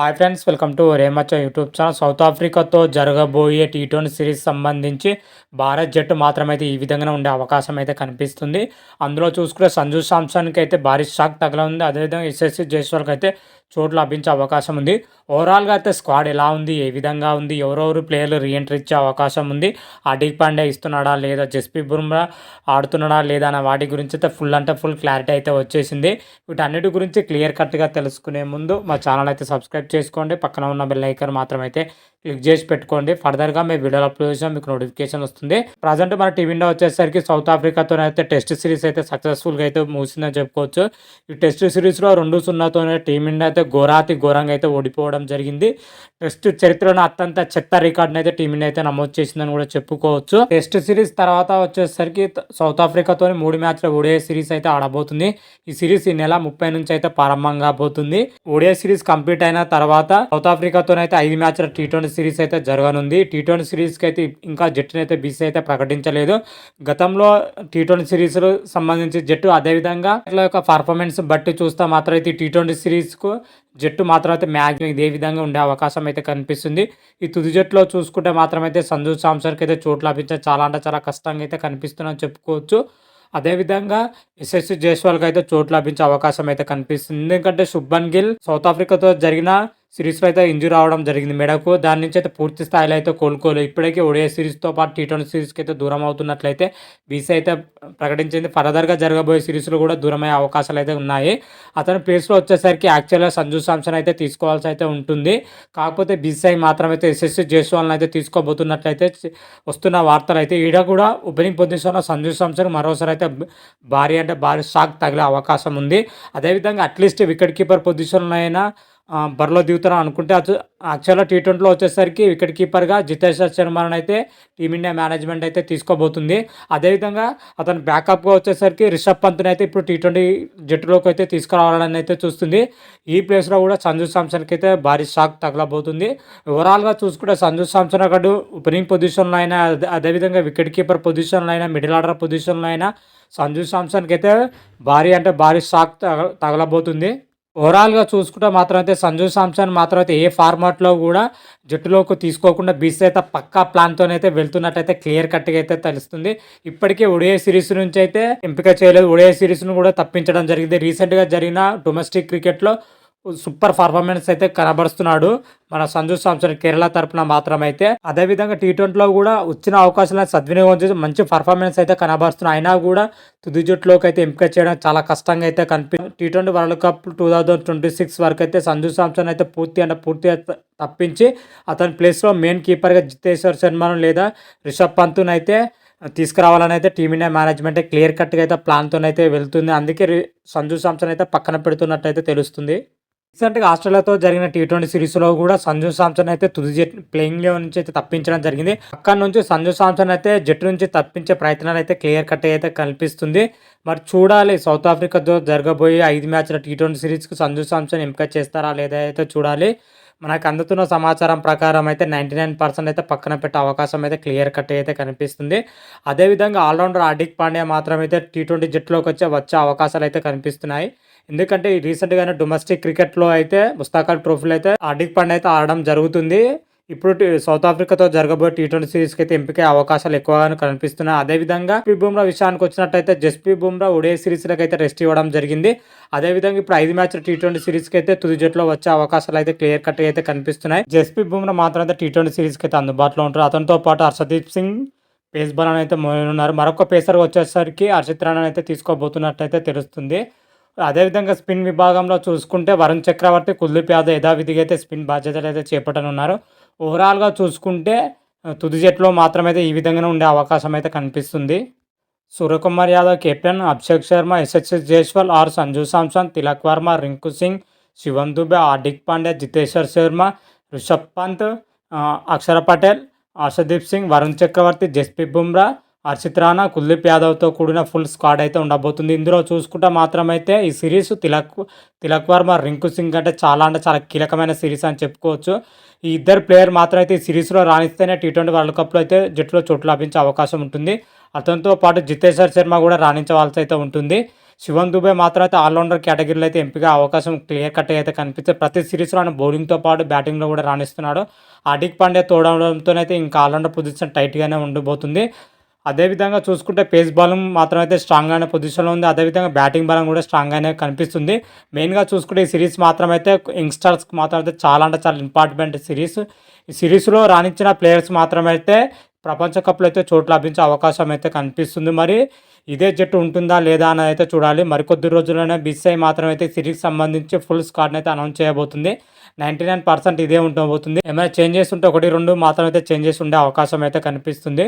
Hi friends welcome to Remachha YouTube channel South ఆఫ్రికాతో జరగబోయే T twenty series సంబంధించి భారత్ జట్టు మాత్రమైతే ఈ విధంగా ఉండే అవకాశం అయితే కనిపిస్తుంది. అందులో చూసుకుంటే సంజు సామ్సన్కి అయితే భారీ షాక్ తగలనుంది. అదేవిధంగా ఎస్ఎస్సి జైస్వాల్కి అయితే చోటు లభించే అవకాశం ఉంది. ఓవరాల్గా అయితే స్క్వాడ్ ఎలా ఉంది? ఏ విధంగా ఉంది? ఎవరెవరు ప్లేయర్లు రీఎంట్రీ ఇచ్చే అవకాశం ఉంది? హార్దిక్ పాండే ఇస్తున్నాడా లేదా? జస్ప్రీత్ బుమ్రా ఆడుతున్నాడా లేదా అన్న వాటి గురించి అయితే ఫుల్ అంటే ఫుల్ క్లారిటీ అయితే వచ్చేసింది. వీటన్నిటి గురించి క్లియర్ కట్గా తెలుసుకునే ముందు మా ఛానల్ అయితే సబ్స్క్రైబ్ చేసుకోండి. పక్కన ఉన్న బెల్ ఐకన్ మాత్రమైతే క్లిక్ చేసి పెట్టుకోండి. ఫర్దర్గా మేము వీడియోలు అప్లోడ్ చేసినా మీకు నోటిఫికేషన్ వస్తుంది. ప్రజెంట్ మన టీవీలో వచ్చేసరికి సౌత్ ఆఫ్రికాతో అయితే టెస్ట్ సిరీస్ అయితే సక్సెస్ఫుల్గా అయితే ముగిసిందని చెప్పుకోవచ్చు. ఈ టెస్ట్ సిరీస్లో రెండు సున్నాతోనే టీమిండియా అయితే ఘోరాతి ఘోరంగా అయితే ఓడిపోవడం జరిగింది. టెస్ట్ చరిత్రలో అత్యంత చెత్త రికార్డును అయితే టీమిండియా అయితే నమోదు చేసిందని కూడా చెప్పుకోవచ్చు. టెస్ట్ సిరీస్ తర్వాత వచ్చేసరికి సౌత్ ఆఫ్రికాతో మూడు మ్యాచ్ల ఓడిఐ సిరీస్ అయితే ఆడబోతుంది. ఈ సిరీస్ ఈ నెల ముప్పై నుంచి అయితే ప్రారంభం కాబోతుంది. ఓడిఐ సిరీస్ కంప్లీట్ అయిన తర్వాత సౌత్ ఆఫ్రికాతో అయితే ఐదు మ్యాచ్ల టీ ట్వంటీ సిరీస్ అయితే జరగనుంది. టీ ట్వంటీ సిరీస్కి అయితే ఇంకా జట్టును అయితే బీసీ అయితే ప్రకటించలేదు. గతంలో టీ ట్వంటీ సిరీస్లో సంబంధించి జట్టు అదేవిధంగా ఇట్లా యొక్క పర్ఫార్మెన్స్ బట్టి చూస్తే మాత్రం అయితే టీ ట్వంటీ సిరీస్కు జట్టు మాత్రం అయితే మ్యాక్సిమం ఇదే విధంగా ఉండే అవకాశం అయితే కనిపిస్తుంది. ఈ తుది జట్టులో చూసుకుంటే మాత్రం అయితే సంజు సామ్సన్కి అయితే చోటు లభించే చాలా అంటే చాలా కష్టంగా అయితే కనిపిస్తుందని చెప్పుకోవచ్చు. అదేవిధంగా ఎస్ఎస్సి జైస్వాల్కి అయితే చోటు లభించే అవకాశం అయితే కనిపిస్తుంది. ఎందుకంటే శుభన్ గిల్ సౌత్ ఆఫ్రికాతో జరిగిన సిరీస్లో అయితే ఇంజూర్ అవడం జరిగింది. మెడకు దాని నుంచి అయితే పూర్తి స్థాయిలో అయితే కోలుకోలేదు. ఇప్పటికే ఒడియా సిరీస్తో పాటు టీ ట్వంటీ సిరీస్కి అయితే దూరం అవుతున్నట్లయితే బీసీ అయితే ప్రకటించింది. ఫర్దర్గా జరగబోయే సిరీస్లో కూడా దూరమయ్యే అవకాశాలు అయితే ఉన్నాయి. అతని ప్లేస్లో వచ్చేసరికి యాక్చువల్గా సంజు సామ్సన్ అయితే తీసుకోవాల్సి అయితే ఉంటుంది. కాకపోతే బీసీఐ మాత్రం అయితే ఎస్ఎస్సి జైస్వాల్ని అయితే తీసుకోబోతున్నట్లయితే వస్తున్న వార్తలు అయితే ఈడ కూడా ఓపెనింగ్ పొజిషన్లో సంజు సామ్సన్ మరోసారి అయితే భారీ అంటే భారీ షాక్ తగిలే అవకాశం ఉంది. అదేవిధంగా అట్లీస్ట్ వికెట్ కీపర్ పొజిషన్లో అయినా బరిలో దిగుతారా అనుకుంటే యాక్చువల్గా టీ ట్వంటీలో వచ్చేసరికి వికెట్ కీపర్గా జితేశ్వర్ శర్మను అయితే టీమిండియా మేనేజ్మెంట్ అయితే తీసుకోబోతుంది. అదేవిధంగా అతను బ్యాకప్గా వచ్చేసరికి రిషబ్ పంత్ని అయితే ఇప్పుడు టీ ట్వంటీ జట్టులోకి అయితే తీసుకురావాలని అయితే చూస్తుంది. ఈ ప్లేస్లో కూడా సంజు సామ్సన్కి అయితే భారీ షాక్ తగలబోతుంది. ఓవరాల్గా చూసుకుంటే సంజు సామ్సన్ అక్కడ ఓపెనింగ్ పొజిషన్లో అయినా అదేవిధంగా వికెట్ కీపర్ పొజిషన్లో అయినా మిడిల్ ఆర్డర్ పొజిషన్లో అయినా సంజు సామ్సన్కి అయితే భారీ అంటే భారీ షాక్ తగ తగలబోతుంది. ఓవరాల్గా చూసుకుంటే మాత్రం అయితే సంజు సాంసన్ మాత్రం అయితే ఏ ఫార్మాట్లో కూడా జట్టులోకి తీసుకోకుండా బీసీ అయితే పక్కా ప్లాన్తోనైతే వెళ్తున్నట్టయితే క్లియర్ కట్గా అయితే తెలుస్తుంది. ఇప్పటికే ఒడియా సిరీస్ నుంచి అయితే ఎంపిక చేయలేదు. ఒడియా సిరీస్ను కూడా తప్పించడం జరిగింది. రీసెంట్గా జరిగిన డొమెస్టిక్ క్రికెట్లో సూపర్ పర్ఫార్మెన్స్ అయితే కనబరుస్తున్నాడు. మన సంజు సాంసన్ కేరళ తరఫున మాత్రమైతే. అదేవిధంగా టీ ట్వంటీలో కూడా వచ్చిన అవకాశాలను సద్వినియోగం చేసి మంచి పర్ఫార్మెన్స్ అయితే కనబరుస్తున్నాయి. అయినా కూడా తుది జట్టులోకి అయితే ఎంపిక చేయడం చాలా కష్టంగా అయితే కనిపి T twenty world cup two thousand twenty six వరకు అయితే సంజు సాంసన్ అయితే పూర్తి అంటే పూర్తిగా తప్పించి అతని ప్లేస్లో మెయిన్ కీపర్గా జితేశ్వర్ శర్మను లేదా రిషబ్ పంత్ను అయితే తీసుకురావాలని అయితే టీమిండియా మేనేజ్మెంట్ క్లియర్ కట్గా అయితే ప్లాన్తో అయితే వెళ్తుంది. అందుకే సంజు సామ్సన్ అయితే పక్కన పెడుతున్నట్టు అయితే తెలుస్తుంది. రీసెంట్గా ఆస్ట్రేలియాతో జరిగిన టీ ట్వంటీ సిరీస్లో కూడా సంజు సాంసన్ అయితే తుది జట్ ప్లేయింగ్ లెవెల్ నుంచి అయితే తప్పించడం జరిగింది. అక్కడ నుంచి సంజు సాంసన్ అయితే జట్టు నుంచి తప్పించే ప్రయత్నాలు అయితే క్లియర్ కట్ అయితే కనిపిస్తుంది మరి చూడాలి సౌత్ ఆఫ్రికాతో జరగబోయే ఐదు మ్యాచ్ల టీ ట్వంటీ సిరీస్కి సంజు సాంసన్ ఎంపిక చేస్తారా లేదా అయితే చూడాలి. మనకు అందుతున్న సమాచారం ప్రకారం అయితే నైంటీ నైన్ పర్సెంట్ అయితే పక్కన పెట్టే అవకాశం అయితే క్లియర్ కట్ అయితే కనిపిస్తుంది. అదేవిధంగా ఆల్రౌండర్ హార్దిక్ పాండ్యా మాత్రం అయితే టీ ట్వంటీ జట్టులోకి వచ్చే వచ్చే అవకాశాలు అయితే కనిపిస్తున్నాయి. ఎందుకంటే రీసెంట్గానే డొమెస్టిక్ క్రికెట్లో అయితే ముస్తాకల్ ట్రోఫీలు అయితే హార్దిక్ పాండ్యా అయితే ఆడడం జరుగుతుంది. ఇప్పుడు సౌత్ ఆఫ్రికాతో జరగబోయే టీ ట్వంటీ సిరీస్కి అయితే ఎంపిక అవకాశాలు ఎక్కువగా కనిపిస్తున్నాయి. అదేవిధంగా పి బుమ్రా విషయానికి వచ్చినట్టయితే జస్పీ బుమ్రా ఒడే సిరీస్లకు అయితే రెస్ట్ ఇవ్వడం జరిగింది. అదేవిధంగా ఇప్పుడు ఐదు మ్యాచ్ టీ ట్వంటీ సిరీస్కి అయితే తుది జట్టులో వచ్చే అవకాశాలు అయితే క్లియర్ కట్ అయితే కనిపిస్తున్నాయి. జస్పీ బుమ్రా మాత్రం అయితే టీ ట్వంటీ సిరీస్కి అయితే అందుబాటులో ఉంటారు. అతనితో పాటు హర్షదీప్ సింగ్ పేస్ బలాన్ అయితే ఉన్నారు మరొక పేసర్ వచ్చేసరికి హర్షిత్ రాణా అయితే తీసుకోబోతున్నట్టు అయితే తెలుస్తుంది. అదేవిధంగా స్పిన్ విభాగంలో చూసుకుంటే వరుణ్ చక్రవర్తి కుల్దీప్ యాదవ్ యథావిధిగా అయితే స్పిన్ బాధ్యతలు అయితే చేపట్టనున్నారు ఓవరాల్గా చూసుకుంటే తుది జట్లో మాత్రమైతే ఈ విధంగానే ఉండే అవకాశం అయితే కనిపిస్తుంది. సూర్యకుమార్ యాదవ్ కెప్టెన్ అభిషేక్ శర్మ ఎస్ఎస్ఎస్ జైస్వాల్ ఆర్ సంజు సామ్సన్ తిలక్ వర్మ రింకు సింగ్ శివం దుబే హార్దిక్ పాండ్యా జితేశ్వర్ శర్మ రిషబ్ పంత్ అక్షర పటేల్ హర్షదీప్ సింగ్ వరుణ్ చక్రవర్తి జస్ప్రీత్ బుమ్రా హర్షిత్ రాణా కుల్దీప్ యాదవ్తో కూడిన ఫుల్ స్క్వాడ్ అయితే ఉండబోతుంది. ఇందులో చూసుకుంటే మాత్రమైతే ఈ సిరీస్ తిలక్ తిలక్ వర్మ రింకు సింగ్ అంటే చాలా అంటే చాలా కీలకమైన సిరీస్ అని చెప్పుకోవచ్చు. ఈ ఇద్దరు ప్లేయర్ మాత్రం అయితే ఈ సిరీస్లో రాణిస్తేనే టీ ట్వంటీ వరల్డ్ కప్లో అయితే జట్టులో చోటు లభించే అవకాశం ఉంటుంది. అతనితో పాటు జితేశ్వర్ శర్మ కూడా రాణించవలసి అయితే ఉంటుంది. శివన్ దుబే మాత్రం అయితే ఆల్రౌండర్ కేటగిరీలో అయితే ఎంపిక అవకాశం క్లియర్ కట్ అయితే కనిపిస్తే ప్రతి సిరీస్లో ఆయన బౌలింగ్తో పాటు బ్యాటింగ్లో కూడా రాణిస్తున్నాడు. హార్దిక్ పాండ్యా తోడవడంతోనైతే ఇంకా ఆల్రౌండర్ పొజిషన్ టైట్గానే ఉండబోతుంది. అదేవిధంగా చూసుకుంటే పేస్ బలం మాత్రం అయితే స్ట్రాంగ్గానే పొజిషన్లో ఉంది. అదేవిధంగా బ్యాటింగ్ బలం కూడా స్ట్రాంగ్గానే కనిపిస్తుంది. మెయిన్గా చూసుకుంటే ఈ సిరీస్ మాత్రం అయితే యంగ్స్టర్స్కి మాత్రం అయితే చాలా అంటే చాలా ఇంపార్టెంట్ సిరీస్ ఈ సిరీస్లో రాణించిన ప్లేయర్స్ మాత్రమైతే ప్రపంచ కప్లో అయితే చోటు లభించే అవకాశం అయితే కనిపిస్తుంది. మరి ఇదే జట్టు ఉంటుందా లేదా అని అయితే చూడాలి. మరికొద్ది రోజుల్లోనే బీసీఐ మాత్రం అయితే సిరీస్కి సంబంధించి ఫుల్ స్కాడ్ని అయితే అనౌన్స్ చేయబోతుంది. నైంటీ నైన్ పర్సెంట్ ఇదే ఉండబోతుంది. ఏమైనా చేంజెస్ ఉంటే ఒకటి రెండు మాత్రం అయితే చేంజెస్ ఉండే అవకాశం అయితే కనిపిస్తుంది.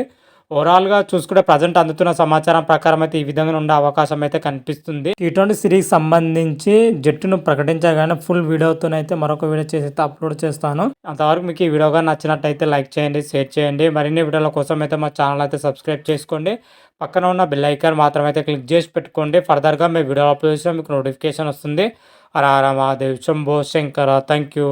ఓవరాల్గా చూసుకుంటే ప్రజెంట్ అందుతున్న సమాచారం ప్రకారం అయితే ఈ విధంగా ఉండే అవకాశం అయితే కనిపిస్తుంది. టీ ట్వంటీ సిరీస్ సంబంధించి జట్టును ప్రకటించగానే ఫుల్ వీడియోతోనైతే మరొక వీడియో చేసి అప్లోడ్ చేస్తాను. అంతవరకు మీకు ఈ వీడియోగా నచ్చినట్టయితే లైక్ చేయండి షేర్ చేయండి. మరిన్ని వీడియోల కోసం అయితే మా ఛానల్ అయితే సబ్స్క్రైబ్ చేసుకోండి. పక్కన ఉన్న బెల్ ఐకాన్ మాత్రం అయితే క్లిక్ చేసి పెట్టుకోండి. ఫర్దర్గా మీ వీడియో అప్లోడ్ చేసిన మీకు నోటిఫికేషన్ వస్తుంది. Hara Hara Mahadev Shambho Shankara thank you